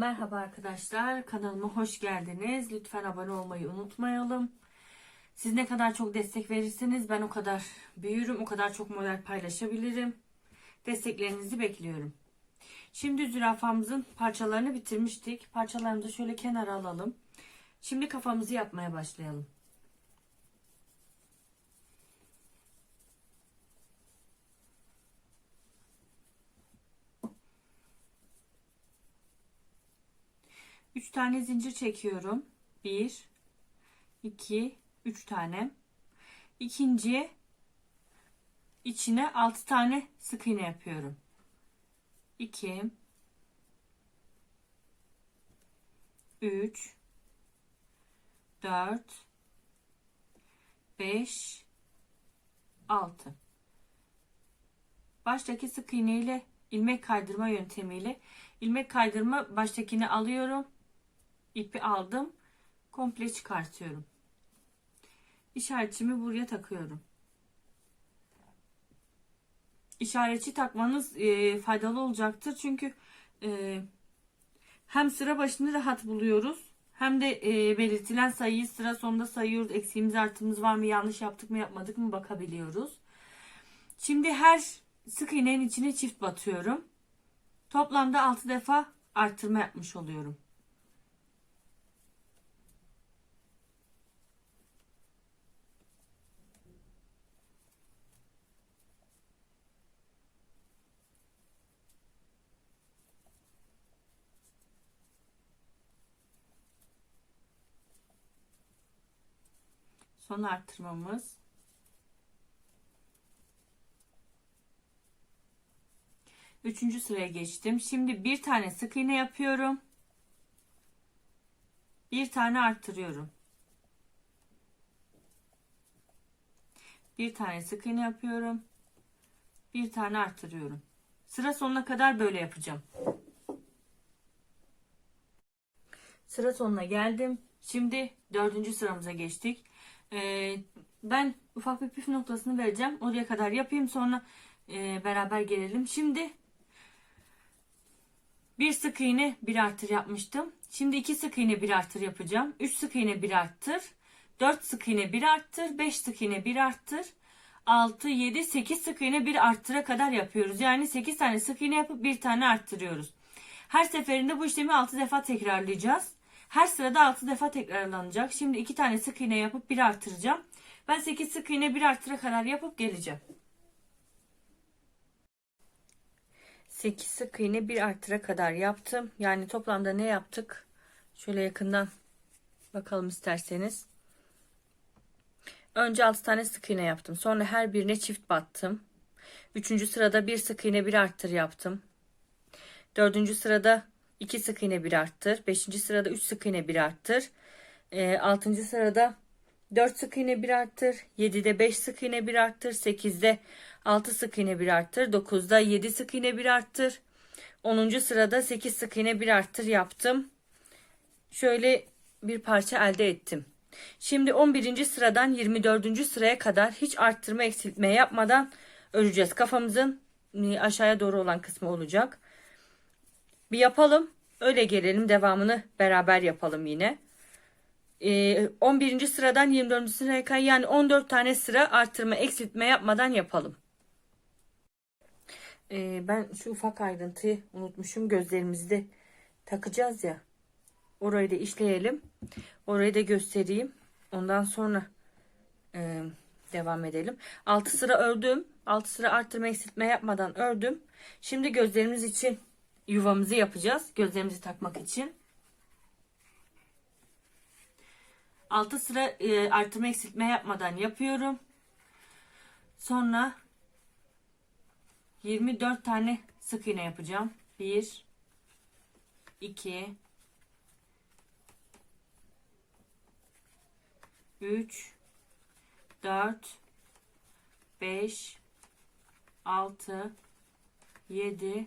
Merhaba arkadaşlar, kanalıma hoş geldiniz. Lütfen abone olmayı unutmayalım. Siz ne kadar çok destek verirseniz ben o kadar büyürüm, o kadar çok model paylaşabilirim. Desteklerinizi bekliyorum. Şimdi zürafamızın parçalarını bitirmiştik. Parçalarını da şöyle kenara alalım. Şimdi kafamızı yapmaya başlayalım. Üç tane zincir çekiyorum. Bir, iki, üç tane. İkinciye içine altı tane sık iğne yapıyorum. İki, üç, dört, beş, altı. Baştaki sık iğne ile ilmek kaydırma yöntemiyle ilmek kaydırma baştakini alıyorum ipi aldım. Komple çıkartıyorum. İşaretimi buraya takıyorum. İşaretçi takmanız e, faydalı olacaktır. Çünkü e, hem sıra başını rahat buluyoruz. Hem de e, belirtilen sayıyı sıra sonunda sayıyoruz. Eksiğimiz artımız var mı yanlış yaptık mı yapmadık mı bakabiliyoruz. Şimdi her sık iğnenin içine çift batıyorum. Toplamda 6 defa arttırma yapmış oluyorum. Son arttırmamız. Üçüncü sıraya geçtim. Şimdi bir tane sık iğne yapıyorum. Bir tane arttırıyorum. Bir tane sık iğne yapıyorum. Bir tane arttırıyorum. Sıra sonuna kadar böyle yapacağım. Sıra sonuna geldim. Şimdi dördüncü sıramıza geçtik. Ee, ben ufak bir püf noktasını vereceğim. Oraya kadar yapayım sonra e, beraber gelelim. Şimdi bir sık iğne bir artır yapmıştım. Şimdi iki sık iğne bir artır yapacağım. Üç sık iğne bir arttır. Dört sık iğne bir arttır. Beş sık iğne bir arttır. 6, 7, 8 sık iğne bir arttıra kadar yapıyoruz. Yani 8 tane sık iğne yapıp bir tane arttırıyoruz. Her seferinde bu işlemi 6 defa tekrarlayacağız. Her sırada 6 defa tekrarlanacak. Şimdi 2 tane sık iğne yapıp bir artıracağım. Ben 8 sık iğne bir arttıra kadar yapıp geleceğim. 8 sık iğne bir artıra kadar yaptım. Yani toplamda ne yaptık? Şöyle yakından bakalım isterseniz. Önce 6 tane sık iğne yaptım. Sonra her birine çift battım. Üçüncü sırada bir sık iğne bir arttır yaptım. Dördüncü sırada 2 sık iğne bir arttır. 5. sırada 3 sık iğne bir arttır. E, 6. sırada 4 sık iğne bir arttır. 7'de 5 sık iğne bir arttır. 8'de 6 sık iğne bir arttır. 9'da 7 sık iğne bir arttır. 10. sırada 8 sık iğne bir arttır yaptım. Şöyle bir parça elde ettim. Şimdi 11. sıradan 24. sıraya kadar hiç arttırma eksiltme yapmadan öreceğiz. Kafamızın e, aşağıya doğru olan kısmı olacak. Bir yapalım. Öyle gelelim. Devamını beraber yapalım yine. Ee, 11. sıradan 24. sıraya kadar yani 14 tane sıra artırma eksiltme yapmadan yapalım. Ee, ben şu ufak ayrıntıyı unutmuşum. Gözlerimizi de takacağız ya. Orayı da işleyelim. Orayı da göstereyim. Ondan sonra e, devam edelim. 6 sıra ördüm. 6 sıra arttırma eksiltme yapmadan ördüm. Şimdi gözlerimiz için yuvamızı yapacağız. Gözlerimizi takmak için. 6 sıra e, artırma eksiltme yapmadan yapıyorum. Sonra 24 tane sık iğne yapacağım. 1 2 3 4 5 6 7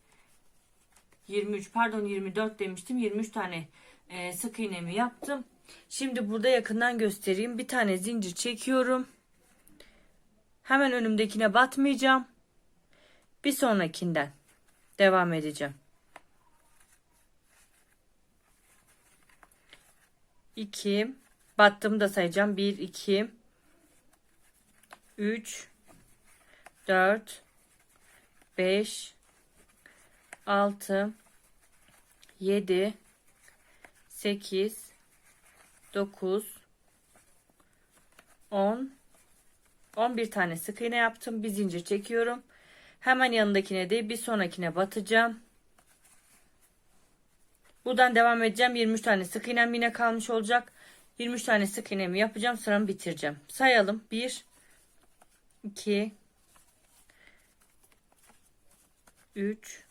23 pardon 24 demiştim. 23 tane e, sık iğnemi yaptım. Şimdi burada yakından göstereyim. Bir tane zincir çekiyorum. Hemen önümdekine batmayacağım. Bir sonrakinden devam edeceğim. 2 battığımı da sayacağım. 1 2 3 4 5 6 7 8 9 10 11 tane sık iğne yaptım. Bir zincir çekiyorum. Hemen yanındakine değil bir sonrakine batacağım. Buradan devam edeceğim. 23 tane sık iğnem yine kalmış olacak. 23 tane sık iğnemi yapacağım. Sıramı bitireceğim. Sayalım. 1 2 3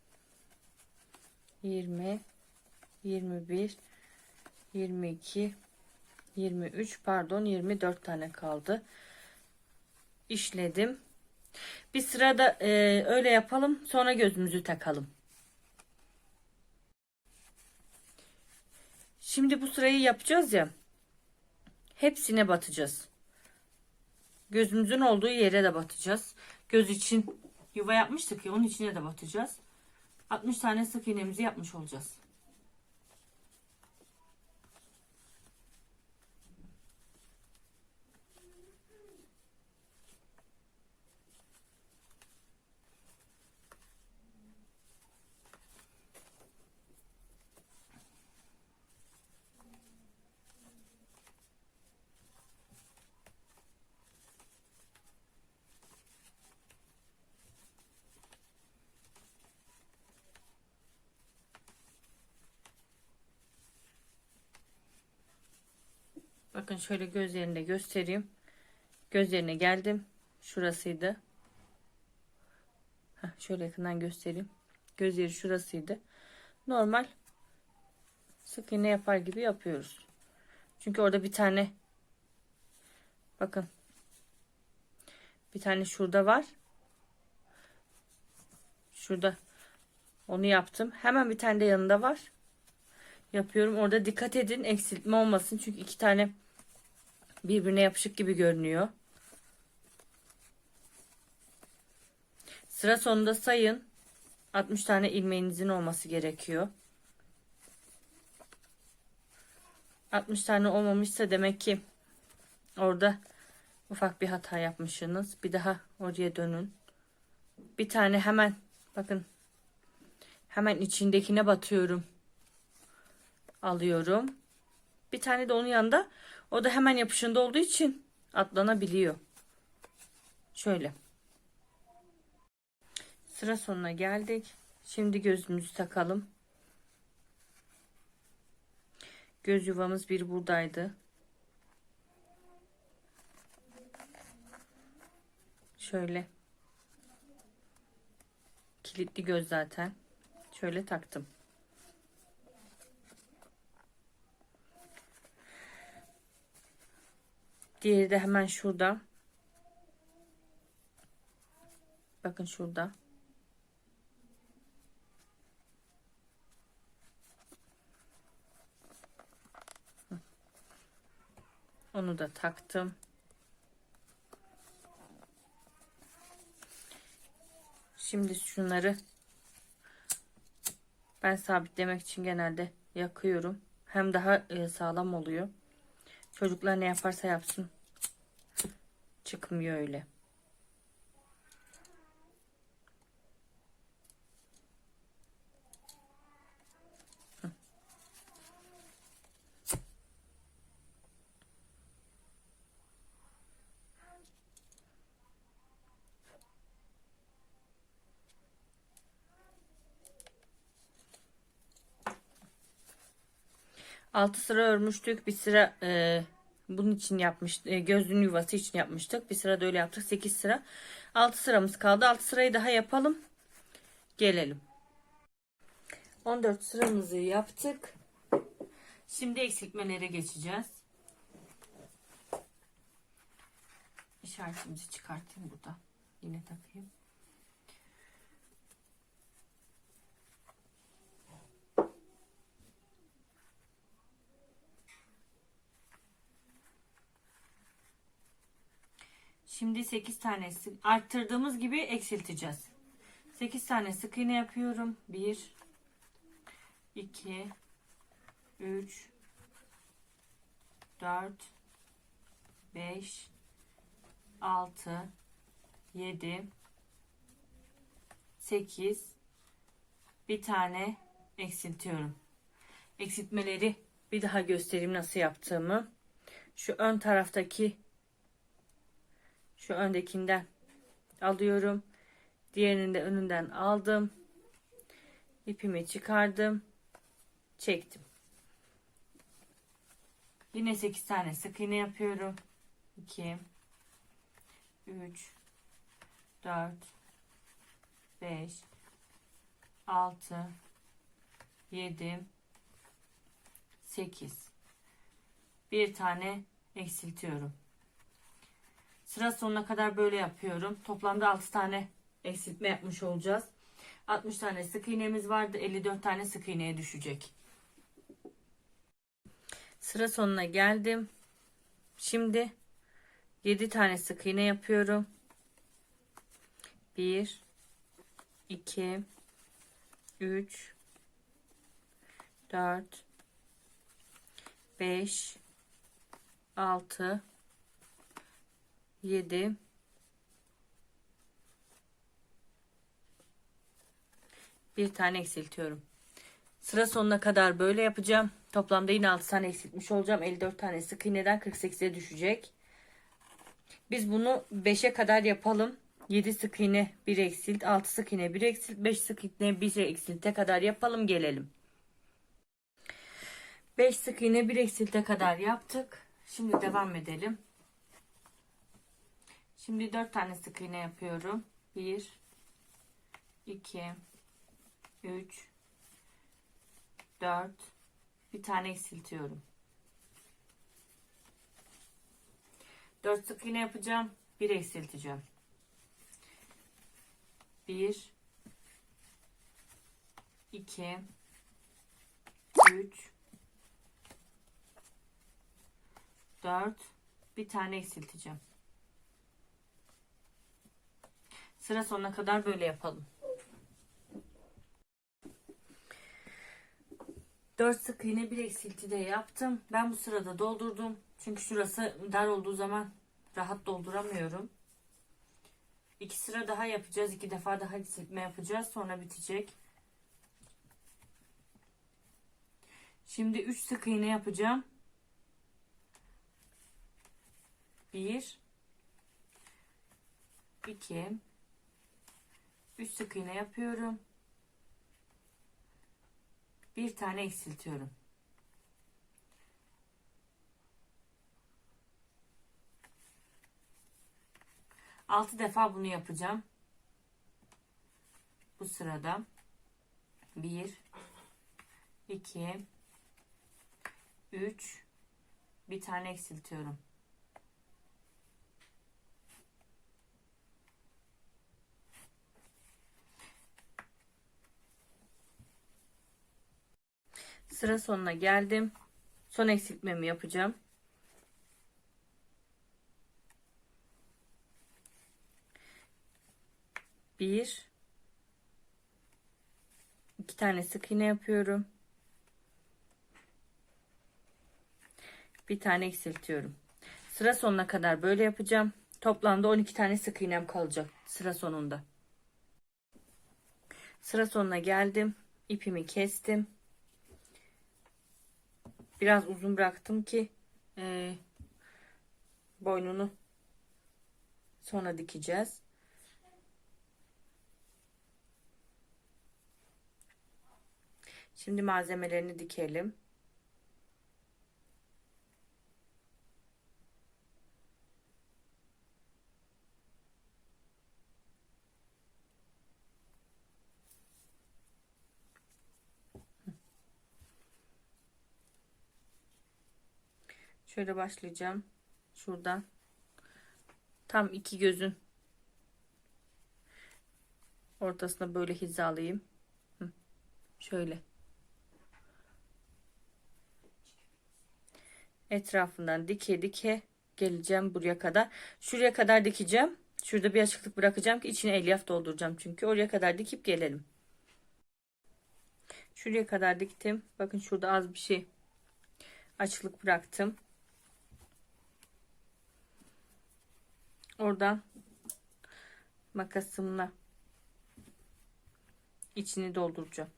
20 21 22 23 pardon 24 tane kaldı. İşledim. Bir sırada e, öyle yapalım. Sonra gözümüzü takalım. Şimdi bu sırayı yapacağız ya. Hepsine batacağız. Gözümüzün olduğu yere de batacağız. Göz için yuva yapmıştık ya onun içine de batacağız. 60 tane sık iğnemizi yapmış olacağız. Bakın şöyle gözlerinde göstereyim. Gözlerine geldim. Şurasıydı. Heh, şöyle yakından göstereyim. Gözleri şurasıydı. Normal sık iğne yapar gibi yapıyoruz. Çünkü orada bir tane bakın bir tane şurada var. Şurada onu yaptım. Hemen bir tane de yanında var. Yapıyorum. Orada dikkat edin eksiltme olmasın. Çünkü iki tane birbirine yapışık gibi görünüyor. Sıra sonunda sayın. 60 tane ilmeğinizin olması gerekiyor. 60 tane olmamışsa demek ki orada ufak bir hata yapmışsınız. Bir daha oraya dönün. Bir tane hemen bakın hemen içindekine batıyorum. Alıyorum. Bir tane de onun yanında o da hemen yapışında olduğu için atlanabiliyor. Şöyle. Sıra sonuna geldik. Şimdi gözümüzü takalım. Göz yuvamız bir buradaydı. Şöyle. Kilitli göz zaten. Şöyle taktım. Diğeri de hemen şurada. Bakın şurada. Onu da taktım. Şimdi şunları ben sabitlemek için genelde yakıyorum. Hem daha e, sağlam oluyor. Çocuklar ne yaparsa yapsın. Çıkmıyor öyle. 6 sıra örmüştük. Bir sıra e, bunun için yapmış, e, gözlüğün yuvası için yapmıştık. Bir sıra da öyle yaptık. 8 sıra. 6 sıramız kaldı. 6 sırayı daha yapalım. Gelelim. 14 sıramızı yaptık. Şimdi eksiltmelere geçeceğiz. İşaretimizi çıkartayım burada. Yine takayım. Şimdi 8 tanesi arttırdığımız gibi eksilteceğiz. 8 tane sık iğne yapıyorum. 1 2 3 4 5 6 7 8 bir tane eksiltiyorum. Eksiltmeleri bir daha göstereyim nasıl yaptığımı. Şu ön taraftaki şu öndekinden alıyorum. Diğerini de önünden aldım. İpimi çıkardım. Çektim. Yine 8 tane sık iğne yapıyorum. 2 3 4 5 6 7 8 bir tane eksiltiyorum. Sıra sonuna kadar böyle yapıyorum. Toplamda 6 tane eksiltme yapmış olacağız. 60 tane sık iğnemiz vardı. 54 tane sık iğneye düşecek. Sıra sonuna geldim. Şimdi 7 tane sık iğne yapıyorum. 1 2 3 4 5 6 7 bir tane eksiltiyorum. Sıra sonuna kadar böyle yapacağım. Toplamda yine 6 tane eksiltmiş olacağım. 54 tane sık iğneden 48'e düşecek. Biz bunu 5'e kadar yapalım. 7 sık iğne 1 eksilt, 6 sık iğne 1 eksilt, 5 sık iğne 1 eksilte kadar yapalım gelelim. 5 sık iğne 1 eksilte kadar yaptık. Şimdi devam edelim. Şimdi 4 tane sık iğne yapıyorum. 1 2 3 4 bir tane eksiltiyorum. 4 sık iğne yapacağım. 1 eksilteceğim. 1 2 3 4 bir tane eksilteceğim. Sıra sonuna kadar böyle yapalım. 4 sık iğne bir eksilti de yaptım. Ben bu sırada doldurdum. Çünkü şurası dar olduğu zaman rahat dolduramıyorum. 2 sıra daha yapacağız. 2 defa daha eksiltme yapacağız. Sonra bitecek. Şimdi 3 sık iğne yapacağım. 1 2 3 sık iğne yapıyorum. Bir tane eksiltiyorum. Altı defa bunu yapacağım. Bu sırada bir, iki, üç, bir tane eksiltiyorum. Sıra sonuna geldim. Son eksiltmemi yapacağım. Bir, iki tane sık iğne yapıyorum. Bir tane eksiltiyorum. Sıra sonuna kadar böyle yapacağım. Toplamda 12 tane sık iğnem kalacak sıra sonunda. Sıra sonuna geldim. İpimi kestim. Biraz uzun bıraktım ki e, boynunu sonra dikeceğiz. Şimdi malzemelerini dikelim. Şöyle başlayacağım. Şuradan. Tam iki gözün ortasına böyle hizalayayım. Hı. Şöyle. Etrafından dike dike geleceğim buraya kadar. Şuraya kadar dikeceğim. Şurada bir açıklık bırakacağım ki içine elyaf dolduracağım çünkü. Oraya kadar dikip gelelim. Şuraya kadar diktim. Bakın şurada az bir şey açıklık bıraktım. Oradan makasımla içini dolduracağım.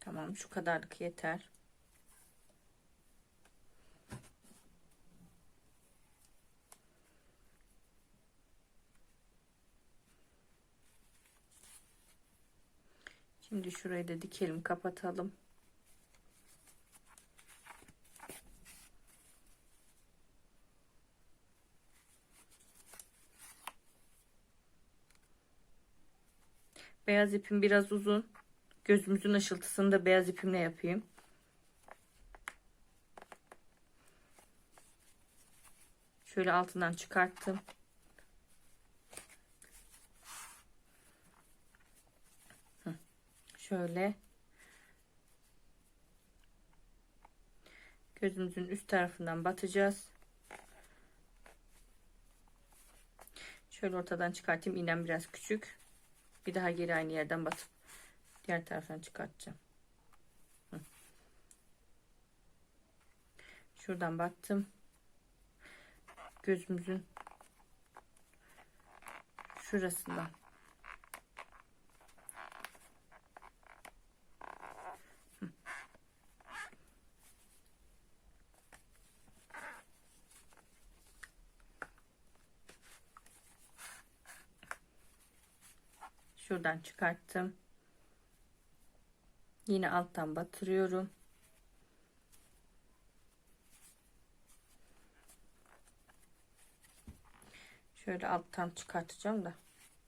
Tamam şu kadarlık yeter. Şimdi şurayı da dikelim kapatalım. Beyaz ipim biraz uzun. Gözümüzün ışıltısını da beyaz ipimle yapayım. Şöyle altından çıkarttım. Şöyle. Gözümüzün üst tarafından batacağız. Şöyle ortadan çıkartayım. İğnem biraz küçük. Bir daha geri aynı yerden batıp diğer taraftan çıkartacağım. Şuradan battım. Gözümüzün şurasından Şuradan çıkarttım. Yine alttan batırıyorum. Şöyle alttan çıkartacağım da.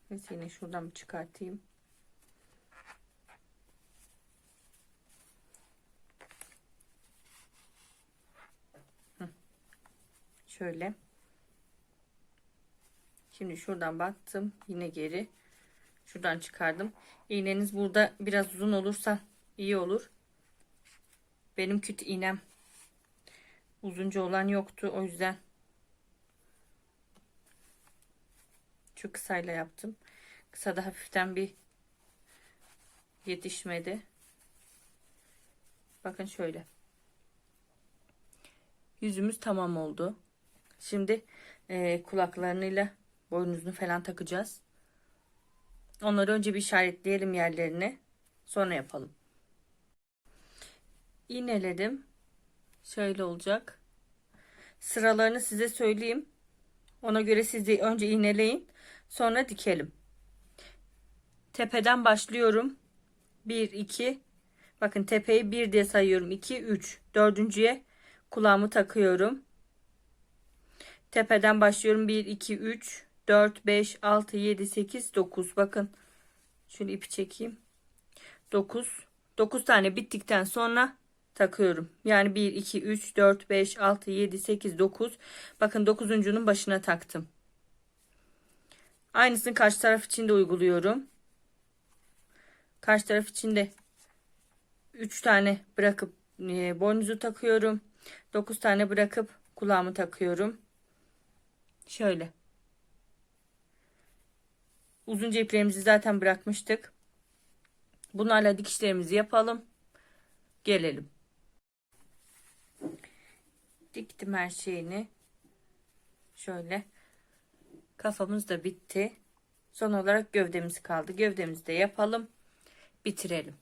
Neyse yine şuradan bir çıkartayım. Şöyle. Şimdi şuradan battım. Yine geri. Şuradan çıkardım. İğneniz burada biraz uzun olursa iyi olur. Benim küt iğnem uzunca olan yoktu. O yüzden şu kısayla yaptım. Kısa da hafiften bir yetişmedi. Bakın şöyle. Yüzümüz tamam oldu. Şimdi e, kulaklarıyla boynuzunu falan takacağız. Onları önce bir işaretleyelim yerlerini. Sonra yapalım. İğneledim. Şöyle olacak. Sıralarını size söyleyeyim. Ona göre siz de önce iğneleyin. Sonra dikelim. Tepeden başlıyorum. 1, 2. Bakın tepeyi 1 diye sayıyorum. 2, 3. Dördüncüye kulağımı takıyorum. Tepeden başlıyorum. 1, 2, 3. 4, 5, 6, 7, 8, 9. Bakın. Şöyle ipi çekeyim. 9. 9 tane bittikten sonra takıyorum. Yani 1, 2, 3, 4, 5, 6, 7, 8, 9. Bakın 9.'unun başına taktım. Aynısını karşı taraf için de uyguluyorum. Karşı taraf için de 3 tane bırakıp e, boynuzu takıyorum. 9 tane bırakıp kulağımı takıyorum. Şöyle. Uzunca iplerimizi zaten bırakmıştık. Bunlarla dikişlerimizi yapalım. Gelelim. Diktim her şeyini. Şöyle. Kafamız da bitti. Son olarak gövdemiz kaldı. Gövdemizi de yapalım. Bitirelim.